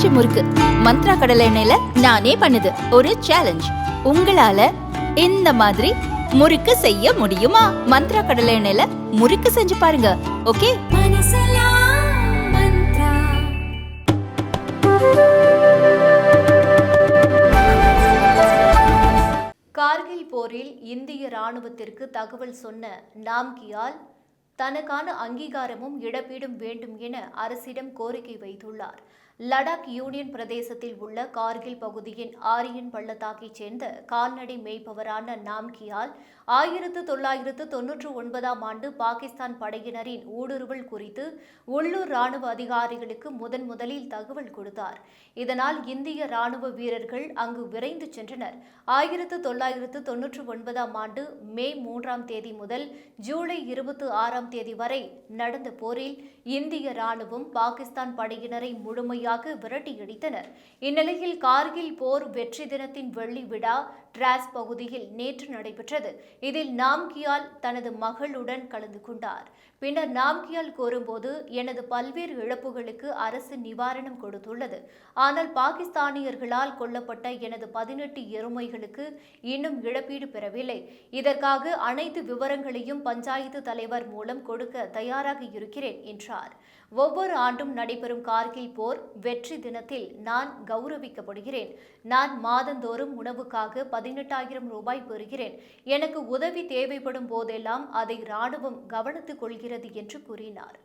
பஞ்சு முறுக்கு. மந்த்ரா கடலை எண்ணெயில நானே பண்ணுது. ஒரு சேலஞ்ச் உங்களால இந்த மாதிரி முறுக்கு செய்ய முடியுமா? மந்த்ரா கடலை எண்ணெயில முறுக்கு செஞ்சு பாருங்க. ஓகே? கார்கில் போரில் இந்திய ராணுவத்திற்கு தகவல் சொன்ன நாம்கியால் தனக்கான அங்கீகாரமும் இழப்பீடும் வேண்டும் என அரசிடம் கோரிக்கை வைத்துள்ளார். லடாக் யூனியன் பிரதேசத்தில் உள்ள கார்கில் பகுதியின் ஆரியன் பள்ளத்தாக்கைச் சேர்ந்த கால்நடை மேய்ப்பவரான நாம்கியால் ஆயிரத்து தொள்ளாயிரத்து தொன்னூற்று ஒன்பதாம் ஆண்டு பாகிஸ்தான் படையினரின் ஊடுருவல் குறித்து உள்ளூர் ராணுவ அதிகாரிகளுக்கு முதன் முதலில் தகவல் கொடுத்தார். இதனால் இந்திய ராணுவ வீரர்கள் அங்கு விரைந்து சென்றனர். ஆயிரத்து தொள்ளாயிரத்து தொன்னூற்று ஒன்பதாம் ஆண்டு மே மூன்றாம் தேதி முதல் ஜூலை இருபத்தி ஆறாம் தேதி வரை நடந்த போரில் இந்திய ராணுவம் பாகிஸ்தான் படையினரை முழுமையாக விரட்டியடித்தனர் இந்நிலையில் கார்கில் போர் வெற்றி தினத்தின் வெள்ளி விழா டிராஸ் பகுதியில் நேற்று நடைபெற்றது. இதில் நாம்கியால் தனது மகளுடன் கலந்து கொண்டார். பின்னர் நாம்கியால் கூறும்போது எனது பல்வேறு இழப்புகளுக்கு அரசு நிவாரணம் கொடுத்துள்ளது. ஆனால் பாகிஸ்தானியர்களால் கொல்லப்பட்ட எனது பதினெட்டு எருமைகளுக்கு இன்னும் இழப்பீடு பெறவில்லை. இதற்காக அனைத்து விவரங்களையும் பஞ்சாயத்து தலைவர் மூலம் கொடுக்க தயாராக இருக்கிறேன் என்றார். ஒவ்வொரு ஆண்டும் நடைபெறும் கார்கில் போர் வெற்றி தினத்தில் நான் கௌரவிக்கப்படுகிறேன். நான் மாதந்தோறும் உணவுக்காக பதினெட்டாயிரம் ரூபாய் பெறுகிறேன். எனக்கு உதவி தேவைப்படும் போதெல்லாம் அதை ராணுவம் கவனித்துக் கொள்கிறது என்று கூறினார்.